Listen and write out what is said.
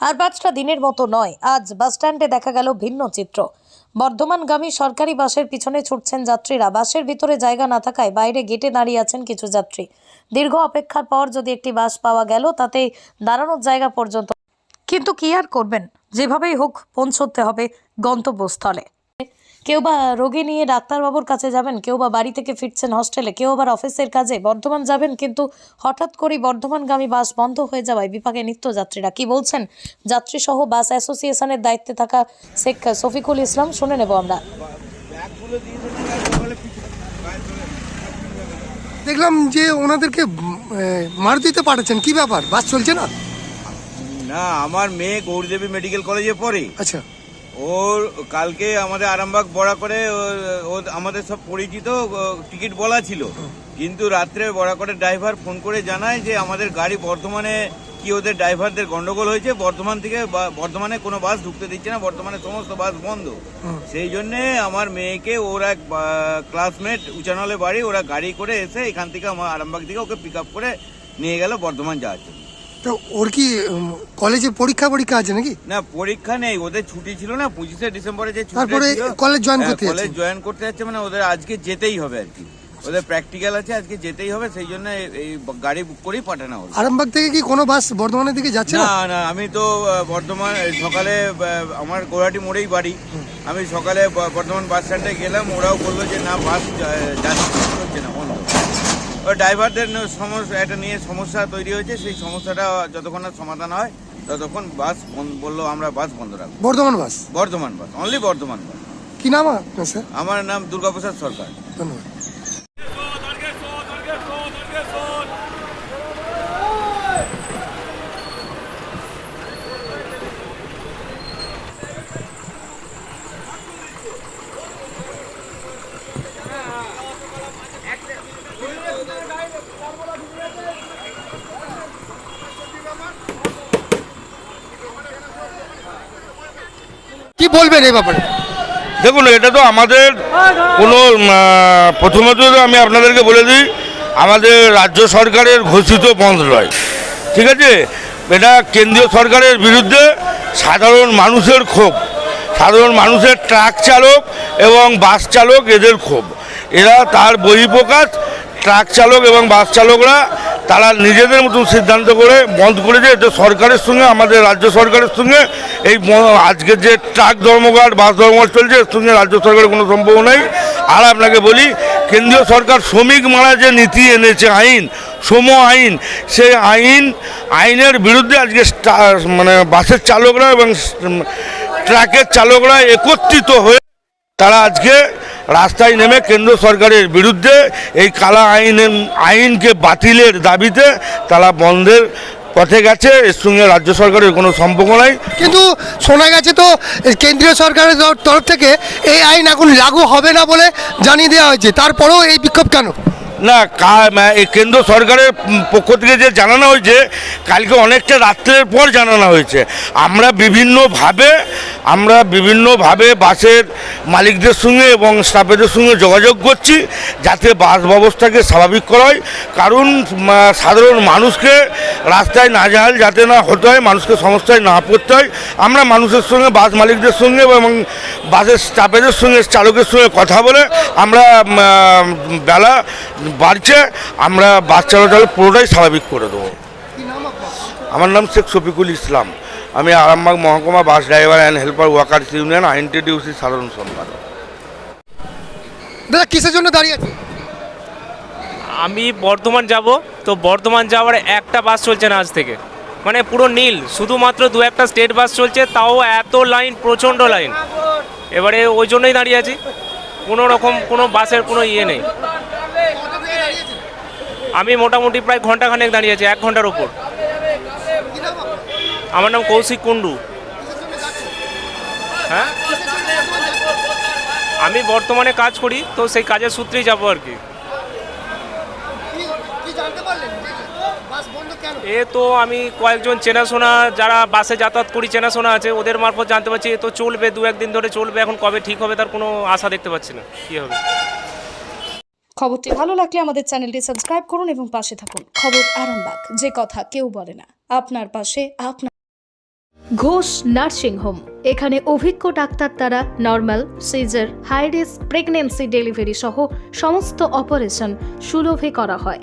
আর পাঁচটা দিনের মতো নয়, আজ বাসস্ট্যান্ডে দেখা গেল ভিন্ন চিত্র। বর্ধমানগামী সরকারি বাসের পিছনে ছুটছেন যাত্রীরা। বাসের ভিতরে জায়গা না থাকায় বাইরে গেটে দাঁড়িয়ে আছেন কিছু যাত্রী। দীর্ঘ অপেক্ষার পর যদি একটি বাস পাওয়া গেল, তাতে দাঁড়ানোর জায়গা পর্যন্ত কিন্তু কি আর করবেন? যেভাবেই হোক, পৌঁছতে হবে গন্তব্যস্থলে। কেউ বা রোগী নিয়ে ডাক্তারবাবুর কাছে যাবেন কেউ বা বাড়ি থেকে ফিরছেন হস্টেলে কেউ আবার অফিসের কাজে বর্ধমান যাবেন কিন্তু হঠাৎ করেই বর্ধমানগামী বাস বন্ধ হয়ে যাওয়ায় বিপাকে নিত্যযাত্রীরা। কি বলছেন? যাত্রী সহ বাস অ্যাসোসিয়েশনের দায়িত্বে থাকা শেখ শফিকুল ইসলাম শুনে নেব আমরা। দেখলাম যে ওনাদেরকে উম, এ, মারুতিতে পাঠাচ্ছেন। কি ব্যাপার? বাস চলছে না? না আমার মেয়ে গৌরদেবী মেডিকেল কলেজে পড়ে। আচ্ছা। ওর কালকে আমাদের আরামবাগ বড়া করে ও- আমাদের সব পরিচিত টিকিট বলা ছিল। কিন্তু রাত্রে বড়া করে ড্রাইভার ফোন করে জানায় যে আমাদের গাড়ি বর্ধমানে কি ওদের ড্রাইভারদের গন্ডগোল হয়েছে। বর্ধমান থেকে বর্ধমানে কোনো বাস ঢুকতে দিচ্ছে না বর্ধমানে সমস্ত বাস বন্ধ। সেই জন্যে আমার মেয়েকে ওর এক ক্লাসমেট উচানলে বাড়ি ওরা গাড়ি করে এসে এখান থেকে আমার আরামবাগ থেকে ওকে পিক আপ করে নিয়ে গেল বর্ধমান যাওয়ার জন্য। তো ওর কি কলেজে পরীক্ষা পরীক্ষা আছে নাকি? না পরীক্ষা নেই ওদের ছুটি ছিল না পঁচিশে ডিসেম্বরে যে তারপরে কলেজ join করতে কলেজ জয়েন করতে যাচ্ছে মানে ওদের আজকে যেতেই হবে আর কি। ওদের প্র্যাকটিক্যাল আছে আজকে যেতেই হবে সেই জন্য এই- গাড়ি বুক করেই পাঠানো হলো। আরামবাগ থেকে কি কোনো বাস বর্ধমানের দিকে যাচ্ছে না? না আমি তো বর্ধমান সকালে আমার গোড়াটি মোড়েই বাড়ি। আমি সকালে বর্ধমান বাস স্ট্যান্ডে গেলাম ওরাও বলল যে না বাস যাচ্ছে না বন্ধ ড্রাইভারদের সমস্যা একটা নিয়ে সমস্যা তৈরি হয়েছে সেই সমস্যাটা যতক্ষণ না সমাধান হয় ততক্ষণ বাস বলল আমরা বাস বন্ধ রাখব। Bardhaman bus? Bardhaman bus only Bardhaman bus. কি নাম আপনার স্যার আমার নাম দুর্গাপ্রসাদ সরকার। ধন্যবাদ। কি বলবেন এই ব্যাপারে? দেখুন, এটা তো আমাদের কোনো প্রথমত আমি আপনাদেরকে বলে দিই, আমাদের রাজ্য সরকারের ঘোষিত বন্ধ নয় ঠিক আছে? এটা কেন্দ্রীয় সরকারের বিরুদ্ধে সাধারণ মানুষের ক্ষোভ, সাধারণ মানুষের ট্রাক চালক এবং বাস চালক এদের ক্ষোভ। এরা তার বহিঃপ্রকাশ, ট্রাক চালক এবং বাস চালকরা তারা নিজেদের মতন সিদ্ধান্ত করে বন্ধ করেছে এতে সরকারের সঙ্গে, আমাদের রাজ্য সরকারের সঙ্গে এই আজকের যে ট্রাক ধর্মঘট, বাস ধর্মঘট চলছে, এর সঙ্গে রাজ্য সরকারের কোনো সম্পর্ক নেই। আর আপনাকে বলি, কেন্দ্রীয় সরকার শ্রমিক মারা যে নীতি এনেছে আইন সম আইন, সেই আইন, আইনের বিরুদ্ধে আজকে মানে বাসের চালকরা এবং ট্রাকের চালকরা একত্রিত হয়ে তারা আজকে রাস্তায় নেমে কেন্দ্র সরকারের বিরুদ্ধে এই কালা আইনের আইনকে বাতিলের দাবিতে তারা বন্ধের পথে গেছে। এর সঙ্গে রাজ্য সরকারের কোনো সম্পর্ক নাই। কিন্তু শোনা গেছে তো কেন্দ্রীয় সরকারের তরফ থেকে এই আইন এখন লাগু হবে না বলে জানিয়ে দেওয়া হয়েছে। তারপরেও এই বিক্ষোভ কেন? না এই কেন্দ্র সরকারের পক্ষ থেকে যে জানানো হয়েছে, কালকে অনেকটা রাত্রের পর জানানো হয়েছে। আমরা বিভিন্নভাবে আমরা বিভিন্নভাবে বাসের মালিকদের সঙ্গে এবং স্টাফেদের সঙ্গে যোগাযোগ করছি, যাতে বাস ব্যবস্থাকে স্বাভাবিক করা হয়। কারণ সাধারণ মানুষকে রাস্তায় না নাজেহাল যাতে না হতে হয়, মানুষকে সমস্যায় না পড়তে হয়। আমরা মানুষের সঙ্গে, বাস মালিকদের সঙ্গে এবং বাসের স্টাফেদের সঙ্গে, চালকের সঙ্গে কথা বলে আমরা বেলা বাড়ছে আমরা বাস চলাচল পুরোটাই স্বাভাবিক করে দেবো। আমার নাম শেখ শফিকুল ইসলাম। আমি আরামবাগ মহকুমা bus driver and helper workers union INTTUC সাধারণ সম্পাদক। দাদা কিসের জন্য দাঁড়িয়ে আছে আমি বর্ধমান যাব তো বর্ধমান যাওয়ার একটা বাস চলছে না আজ থেকে। মানে পুরো নীল শুধুমাত্র দু একটা স্টেট বাস চলছে তাও এত লাইন প্রচণ্ড লাইন এবারে ওই জন্যই দাঁড়িয়ে আছি। কোনো রকম কোনো বাসের কোনো ইয়ে নেই। আমি মোটামুটি প্রায় ঘন্টাখানেক দাঁড়িয়ে আছি এক ঘণ্টার উপর। আমার নাম কৌশিক কুণ্ডু। হ্যাঁ? আমি বর্তমানে কাজ করি, তো সেই কাজের সূত্রেই যাব আর কি। এ তো আমি কয়েকজন চেনাশোনা, যারা বাসে যাতায়াত করি, চেনাশোনা আছে, ওদের মারফত জানতে পারছি, এ তো চলবে দু একদিন ধরে চলবে, এখন কবে ঠিক হবে তার কোনো আশা দেখতে পাচ্ছি না, কী হবে। খবরটি ভালো লাগলে আমাদের চ্যানেলটি সাবস্ক্রাইব করুন এবং পাশে থাকুন। খবর আরামবাগ, যে কথা কেউ বলে না। আপনার পাশে আপনার ঘোষ নার্সিং হোম। এখানে অভিজ্ঞ ডাক্তার দ্বারা normal, caesar, high risk, pregnancy delivery সহ সমস্ত অপারেশন সুলভে করা হয়।